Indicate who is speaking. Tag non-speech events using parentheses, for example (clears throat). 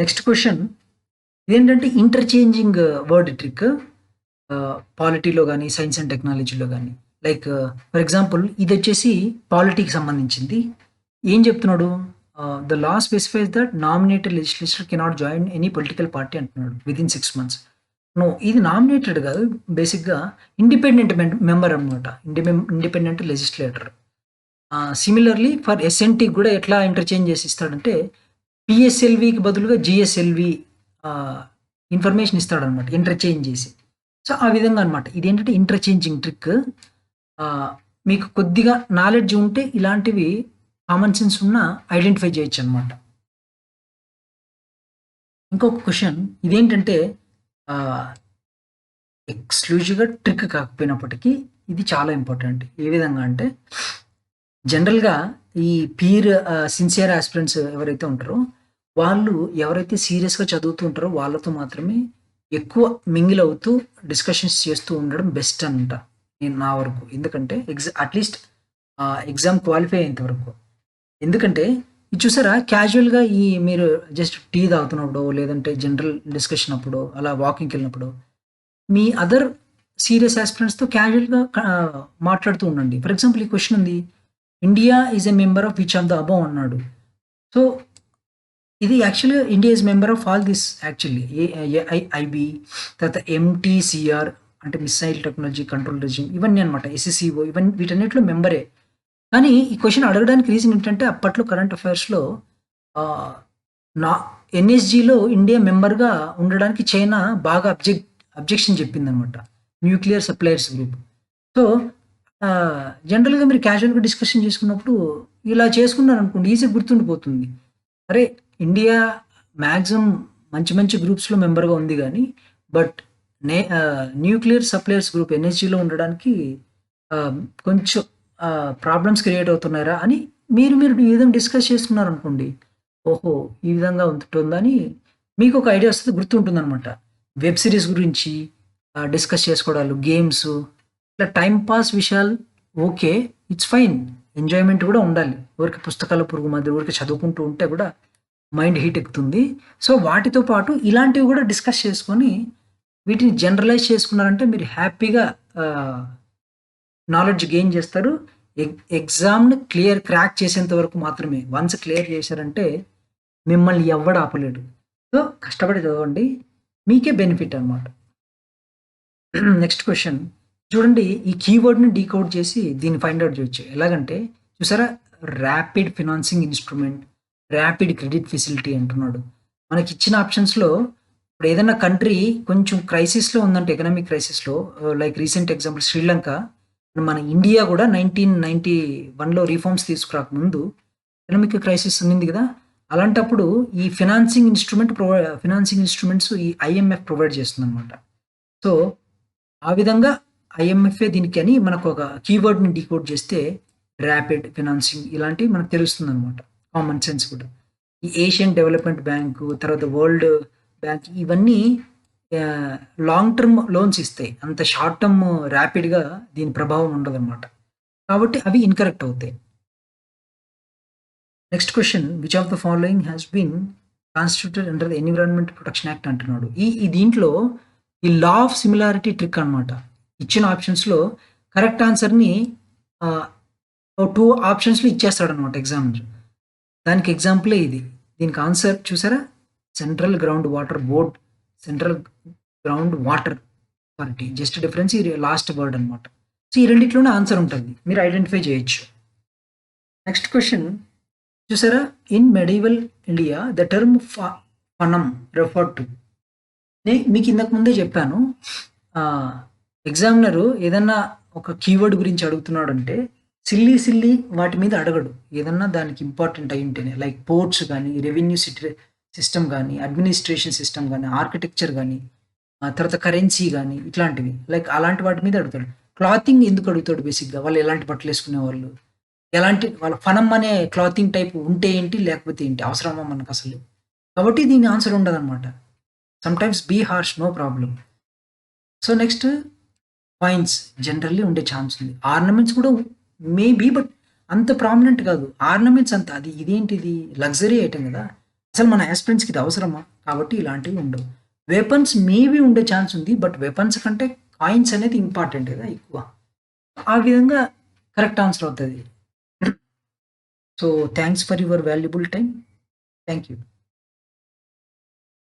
Speaker 1: Next question ఇదేంటంటే interchanging word trick పాలిటీలో కానీ సైన్స్ అండ్ టెక్నాలజీలో కానీ లైక్ ఫర్ ఎగ్జాంపుల్ ఇది వచ్చేసి పాలిటీకి సంబంధించింది. ఏం చెప్తున్నాడు? The law specifies that nominated legislature cannot join any political party అంటున్నాడు within six months no ఇది నామినేటెడ్ కాదు. బేసిక్గా ఇండిపెండెంట్ మెంబర్ అనమాట independent legislator similarly for SNT కూడా ఎట్లా ఇంటర్చేంజ్ చేసి ఇస్తాడంటే పిఎస్ఎల్వికి బదులుగా జిఎస్ఎల్వి ఇన్ఫర్మేషన్ ఇస్తాడనమాట ఇంటర్చేంజ్ చేసి. సో ఆ విధంగా అనమాట ఇదేంటంటే ఇంటర్చేంజింగ్ ట్రిక్ మీకు కొద్దిగా నాలెడ్జ్ ఉంటే ఇలాంటివి కామన్ సెన్స్ ఉన్న ఐడెంటిఫై చేయొచ్చు అనమాట ఇంకొక క్వశ్చన్ ఇదేంటంటే ఎక్స్క్లూజివ్గా ట్రిక్ కాకపోయినప్పటికీ ఇది చాలా ఇంపార్టెంట్ ఏ విధంగా అంటే జనరల్గా ఈ పీర్ సిన్సియర్ ఆస్పిరెంట్స్ ఎవరైతే ఉంటారో వాళ్ళు ఎవరైతే సీరియస్గా చదువుతూ ఉంటారో వాళ్ళతో మాత్రమే ఎక్కువ మింగిల్ అవుతూ డిస్కషన్స్ చేస్తూ ఉండడం బెస్ట్ అంట నేను నా వరకు. ఎందుకంటే ఎగ్జా అట్లీస్ట్ ఎగ్జామ్ క్వాలిఫై అయ్యేంత వరకు. ఎందుకంటే ఇది చూసారా? క్యాజువల్గా ఈ మీరు జస్ట్ టీ తాగుతున్నప్పుడు లేదంటే జనరల్ డిస్కషన్ అప్పుడు అలా వాకింగ్కి వెళ్ళినప్పుడు మీ అదర్ సీరియస్ ఆస్పిరెంట్స్తో క్యాజువల్గా మాట్లాడుతూ ఉండండి. ఫర్ ఎగ్జాంపుల్ ఈ క్వశ్చన్ ఉంది India is a member of which of the above అన్నాడు. సో ఇది యాక్చువల్గా India is member of all this actually AIIB తర్వాత ఎంటీసీఆర్ అంటే మిసైల్ టెక్నాలజీ కంట్రోల్ రెజిమ్ ఇవన్నీ అనమాట ఎస్ఎస్సిఓ ఇవన్నీ వీటన్నిటిలో మెంబరే కానీ ఈ క్వశ్చన్ అడగడానికి రీజన్ ఏంటంటే అప్పట్లో కరెంట్ అఫైర్స్లో నా ఎన్ఎస్జిలో ఇండియా మెంబర్గా ఉండడానికి చైనా బాగా అబ్జెక్ట్ అబ్జెక్షన్ చెప్పిందనమాట న్యూక్లియర్ సప్లయర్స్ గ్రూప్ సో జనరల్గా మీరు క్యాజువల్గా డిస్కషన్ చేసుకున్నప్పుడు ఇలా చేసుకున్నారు అనుకోండి ఈజీ గుర్తుండిపోతుంది. అరే ఇండియా మ్యాక్సిమం మంచి మంచి గ్రూప్స్లో మెంబర్గా ఉంది కానీ బట్ నే న్యూక్లియర్ సప్లయర్స్ గ్రూప్ ఎన్ఎస్జీలో ఉండడానికి కొంచెం ప్రాబ్లమ్స్ క్రియేట్ అవుతున్నారా అని మీరు మీరు ఈ విధంగా డిస్కస్ చేసుకున్నారు అనుకోండి ఓహో ఈ విధంగా ఉంటుందని మీకు ఒక ఐడియా వస్తుంది గుర్తుంటుంది అనమాట వెబ్ సిరీస్ గురించి డిస్కస్ చేసుకోవడాలు గేమ్స్ ఇట్లా టైం పాస్ విషయాలు ఓకే ఇట్స్ ఫైన్ ఎంజాయ్మెంట్ కూడా ఉండాలి. ఊరికి పుస్తకాల పురుగు మధ్య ఊరికి చదువుకుంటూ ఉంటే కూడా మైండ్ హీట్ ఎక్కుతుంది. సో వాటితో పాటు ఇలాంటివి కూడా డిస్కస్ చేసుకొని వీటిని జనరలైజ్ చేసుకున్నారంటే మీరు హ్యాపీగా నాలెడ్జ్ గెయిన్ చేస్తారు. ఎగ్జామ్ని క్లియర్ క్రాక్ చేసేంత వరకు మాత్రమే. వన్స్ క్లియర్ చేశారంటే మిమ్మల్ని ఎవ్వడు ఆపలేడు. సో కష్టపడి చదవండి. మీకే బెనిఫిట్ అనమాట (clears throat) నెక్స్ట్ క్వశ్చన్. చూడండి ఈ కీవర్డ్ని డీకోడ్ చేసి దీన్ని ఫైండ్ అవుట్ చేయొచ్చు. ఎలాగంటే చూసారా? Rapid financing instrument. Rapid credit facility అంటున్నాడు. మనకి ఇచ్చిన ఆప్షన్స్లో ఇప్పుడు ఏదైనా కంట్రీ కొంచెం క్రైసిస్లో ఉందంటే ఎకనామిక్ క్రైసిస్లో లైక్ రీసెంట్ ఎగ్జాంపుల్ శ్రీలంక మన ఇండియా కూడా నైన్టీన్ నైన్టీ వన్లో రిఫార్మ్స్ తీసుకురాక ముందు ఎకనామిక్ క్రైసిస్ ఉంది కదా. అలాంటప్పుడు ఈ financing instrument provide financing instruments ఈ ఐఎంఎఫ్ ప్రొవైడ్ చేస్తుంది అనమాట సో ఆ విధంగా ఐఎంఎఫ్ఏ దీనికి అని మనకు ఒక కీవర్డ్ని డీకోడ్ చేస్తే ర్యాపిడ్ ఫినాన్సింగ్ ఇలాంటివి మనకు తెలుస్తుంది అనమాట కామన్ సెన్స్ కూడా ఈ ఏషియన్ డెవలప్మెంట్ బ్యాంకు తర్వాత వరల్డ్ బ్యాంక్ ఇవన్నీ లాంగ్ టర్మ్ లోన్స్ ఇస్తాయి. అంత షార్ట్ టర్మ్ ర్యాపిడ్గా దీని ప్రభావం ఉండదు అనమాట కాబట్టి అవి ఇన్కరెక్ట్ అవుతాయి. Next question which of the following has been constituted under the environment protection act అంటున్నాడు. ఈ ఈ దీంట్లో ఈ లా ఆఫ్ సిమిలారిటీ ట్రిక్ అనమాట ఇచ్చిన ఆప్షన్స్లో కరెక్ట్ ఆన్సర్ని టూ ఆప్షన్స్లో ఇచ్చేస్తాడు అనమాట ఎగ్జామినర్ దానికి ఎగ్జాంపులే ఇది. దీనికి ఆన్సర్ చూసారా? Central ground water board central ground water authority just difference ఈ లాస్ట్ వర్డ్ అనమాట సో ఈ రెండిట్లోనే ఆన్సర్ ఉంటుంది. మీరు ఐడెంటిఫై చేయొచ్చు. నెక్స్ట్ క్వశ్చన్ చూసారా? In medieval India the term fanam refer to నే మీకు ఇంతకు ముందే చెప్పాను. ఎగ్జామినరు ఏదన్నా ఒక కీవర్డ్ గురించి అడుగుతున్నాడు అంటే సిల్లీ సిల్లీ వాటి మీద అడగడు. ఏదన్నా దానికి ఇంపార్టెంట్ అయి ఉంటేనే లైక్ పోర్ట్స్ కానీ రెవెన్యూ సిటీ సిస్టమ్ కానీ అడ్మినిస్ట్రేషన్ సిస్టమ్ కానీ ఆర్కిటెక్చర్ కానీ తర్వాత కరెన్సీ కానీ ఇట్లాంటివి. లైక్ అలాంటి వాటి మీద అడుగుతాడు. క్లాతింగ్ ఎందుకు అడుగుతాడు బేసిక్గా? వాళ్ళు ఎలాంటి బట్టలు వేసుకునే వాళ్ళు? ఎలాంటి వాళ్ళ ఫనం అనే క్లాతింగ్ టైప్ ఉంటే ఏంటి లేకపోతే ఏంటి? అవసరమా మనకు అసలు? కాబట్టి దీని ఆన్సర్ ఉండదు అనమాట sometimes be harsh no problem so next points. Generally ఉండే ఛాన్స్ ఉంది ఆర్నమెంట్స్ కూడా మేబీ బట్ అంత ప్రామినెంట్ కాదు. ఆర్నమెంట్స్ అంత అది ఇదేంటిది? లగ్జరీ ఐటమ్ కదా. అసలు మన యాస్పిరెంట్స్కి ఇది అవసరమా? కాబట్టి ఇలాంటివి ఉండవు. వెపన్స్ మేబీ ఉండే ఛాన్స్ ఉంది బట్ వెపన్స్ కంటే కాయిన్స్ అనేది ఇంపార్టెంట్ కదా ఎక్కువ. ఆ విధంగా కరెక్ట్ ఆన్సర్ అవుతుంది. So thanks for your valuable time thank you